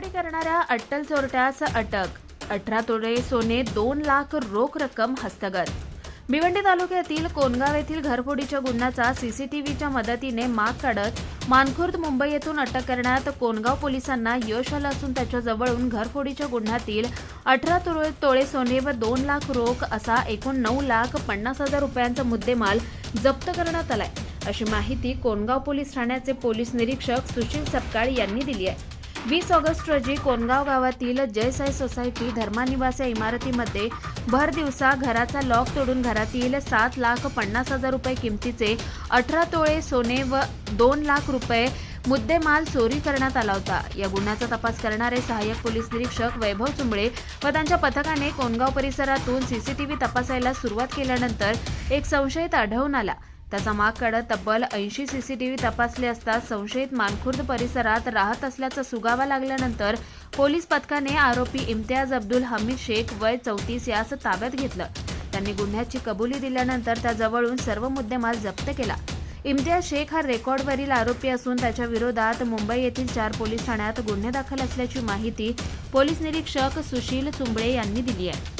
घरफोडी करणाऱ्या अट्टल चोरट्यास अटक. अठरा तोडे सोने दोन लाख रोख रक्कम हस्तगत. भिवंडी तालुक्यातील कोनगाव येथील घरफोडीच्या गुन्ह्याचा सीसीटीव्हीच्या मदतीने माग काढत मानखुर्द मुंबई येथून अटक करण्यात कोनगाव पोलिसांना यश आलं असून त्याच्याजवळून घरफोडीच्या गुन्ह्यातील अठरा तोळे तोळे सोने व दोन लाख रोख असा एकूण नऊ लाख पन्नास हजार रुपयांचा मुद्देमाल जप्त करण्यात आलाय. अशी माहिती कोनगाव पोलीस ठाण्याचे पोलीस निरीक्षक सुशील सपकाळ यांनी दिली आहे. वीस ऑगस्ट रोजी कोनगाव गावातील जयसाई सोसायटी धर्मानिवास या इमारतीमध्ये भर दिवसा घराचा लॉक तोडून घरातील सात लाख पन्नास हजार रुपये किमतीचे अठरा तोळे सोने व दोन लाख रुपये मुद्देमाल चोरी करण्यात आला होता. या गुन्ह्याचा तपास करणारे सहाय्यक पोलीस निरीक्षक वैभव चुंबळे व त्यांच्या पथकाने कोनगाव परिसरातून सीसीटीव्ही तपासायला सुरुवात केल्यानंतर एक संशयित आढळून आला. त्याचा माग काढत तब्बल ऐंशी सीसीटीव्ही तपासले असता संशयित मानखुर्द परिसरात राहत असल्याचा सुगावा लागल्यानंतर पोलीस पथकाने आरोपी इम्तियाज अब्दुल हमीद शेख वय चौतीस यास ताब्यात घेतलं. त्यांनी गुन्ह्याची कबुली दिल्यानंतर त्याजवळून सर्व मुद्देमाल जप्त केला. इम्तियाज शेख हा रेकॉर्डवरील आरोपी असून त्याच्या विरोधात मुंबई येथील चार पोलीस ठाण्यात गुन्हे दाखल असल्याची माहिती पोलीस निरीक्षक सुशील चुंबळे यांनी दिली आहे.